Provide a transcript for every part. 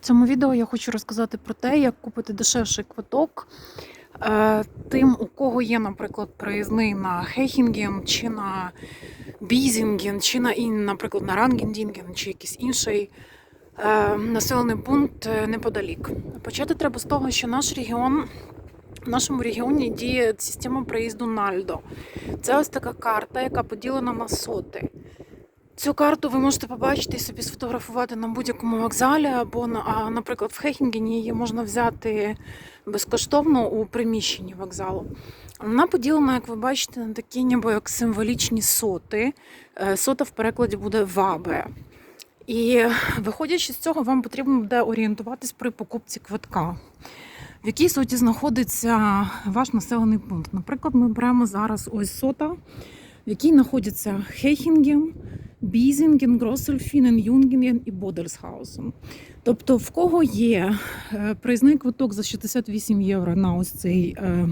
В цьому відео я хочу розказати про те, як купити дешевший квиток е, тим, у кого є, наприклад, проїзний на Хейхінген чи на Бізінген, чи на, наприклад, на Рангендінген, чи якийсь інший е, населений пункт е, неподалік. Почати треба з того, що наш регіон. В нашому регіоні діє система проїзду Нальдо. Це ось така карта, яка поділена на соти. Цю карту ви можете побачити і собі сфотографувати на будь-якому вокзалі, або на, наприклад, в Хехінгені її можна взяти безкоштовно у приміщенні вокзалу. Вона поділена, як ви бачите, на такі ніби як символічні соти. Е, Сота в перекладі буде вабе. І виходячи з цього, вам потрібно буде орієнтуватись при покупці квитка. В якій соті знаходиться ваш населений пункт. Наприклад, ми беремо зараз ось сота, в якій знаходяться Хейхінген, Бізінген, Гроссельфінен, Юнген і Бодельсхаусен. Тобто, в кого є е, проїзний квиток за 68 євро на ось цей. е,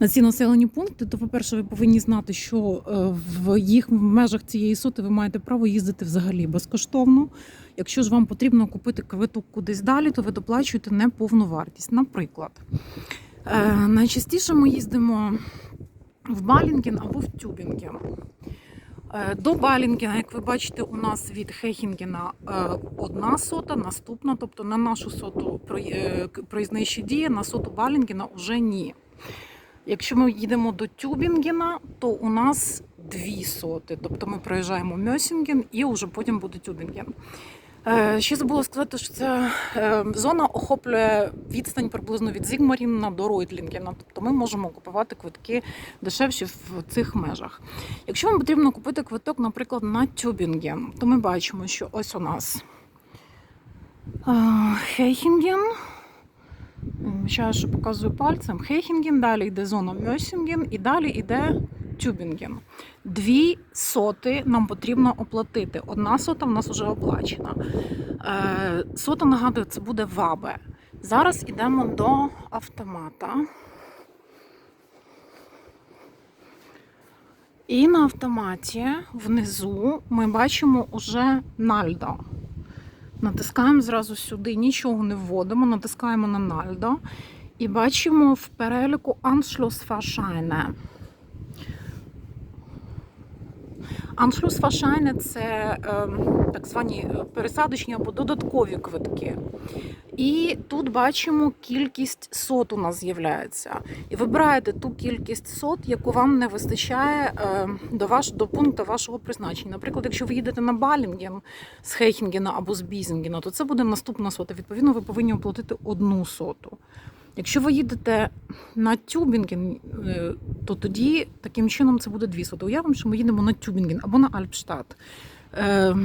На ці населені пункти, то, по-перше, ви повинні знати, що е, в їх в межах цієї соти ви маєте право їздити взагалі безкоштовно. Якщо ж вам потрібно купити квиток кудись далі, то ви доплачуєте неповну вартість. Наприклад, найчастіше ми їздимо в Балінген або в Тюбінген. Е, До Балінгена, як ви бачите, у нас від Хехінгена е, одна сота, наступна, тобто на нашу соту прої- е, діє, на соту Балінгена вже ні. Якщо ми їдемо до Тюбінгена, то у нас дві соти. Тобто ми проїжджаємо Мьосінген і вже потім буде Тюбінген. Е, Ще забула сказати, що ця е, зона охоплює відстань приблизно від Зігмаріна до Ройтлінгена. Тобто ми можемо купувати квитки дешевші в цих межах. Якщо вам потрібно купити квиток, наприклад, на Тюбінген, то ми бачимо, що ось у нас Хейхінген. Що показую пальцем. Хейхінген, далі йде зона Мьосінген і далі йде Тюбінген. Дві соти нам потрібно оплатити. Одна сота в нас вже оплачена. Е, сота, нагадую, це буде вабе. Зараз йдемо до автомата. І на автоматі внизу ми бачимо уже Нальдо. Натискаємо зразу сюди, нічого не вводимо, натискаємо на Нальдо і бачимо в переліку Anschlussverscheine. Anschlussverscheine – це ем, так звані е, пересадочні або додаткові квитки. І тут бачимо кількість сот у нас з'являється. І вибираєте ту кількість сот, яку вам не вистачає е, до, ваш, до пункту вашого призначення. Наприклад, якщо ви їдете на Балінген з Хейхінгена або з Бізінгена, то це буде наступна сота. Відповідно, ви повинні оплатити одну соту. Якщо ви їдете на Тюбінген, то тоді таким чином це буде дві соти. Уявимо, що ми їдемо на Тюбінген або на Альпштадт. Е,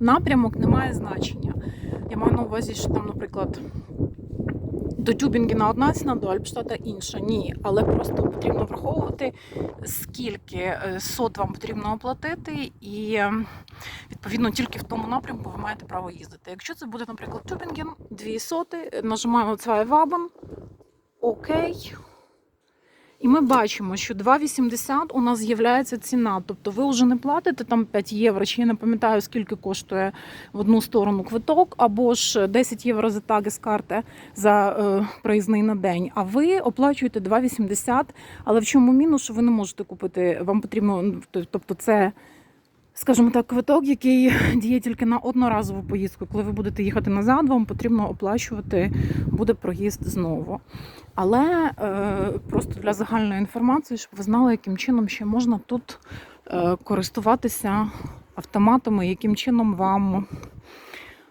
Напрямок не має значення. Я маю на увазі, що там, наприклад, до Тюбінгена одна ціна, до Альпштата інша. Ні, але просто потрібно враховувати, скільки е, сот вам потрібно оплатити, і е, відповідно тільки в тому напрямку ви маєте право їздити. Якщо це буде, наприклад, Тюбінген, дві соти, нажимаємо Zwei Waben, Окей. І ми бачимо, що 2,80 у нас з'являється ціна. Тобто ви вже не платите там 5 євро, чи я не пам'ятаю, скільки коштує в одну сторону квиток, або ж 10 євро за таги з карти за е, проїзний на день. А ви оплачуєте 2,80. Але в чому мінус, що ви не можете купити? Вам потрібно, ну, тобто, це. Скажімо так, квиток, який діє тільки на одноразову поїздку. Коли ви будете їхати назад, вам потрібно оплачувати буде проїзд знову. Але е, просто для загальної інформації, щоб ви знали, яким чином ще можна тут е, користуватися автоматами, яким чином вам,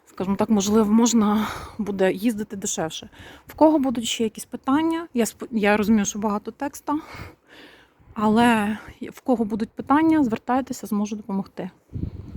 скажімо так, можливо, можна буде їздити дешевше. В кого будуть ще якісь питання? Я, спо- я розумію, що багато текста. Але в кого будуть питання, звертайтеся, зможу допомогти.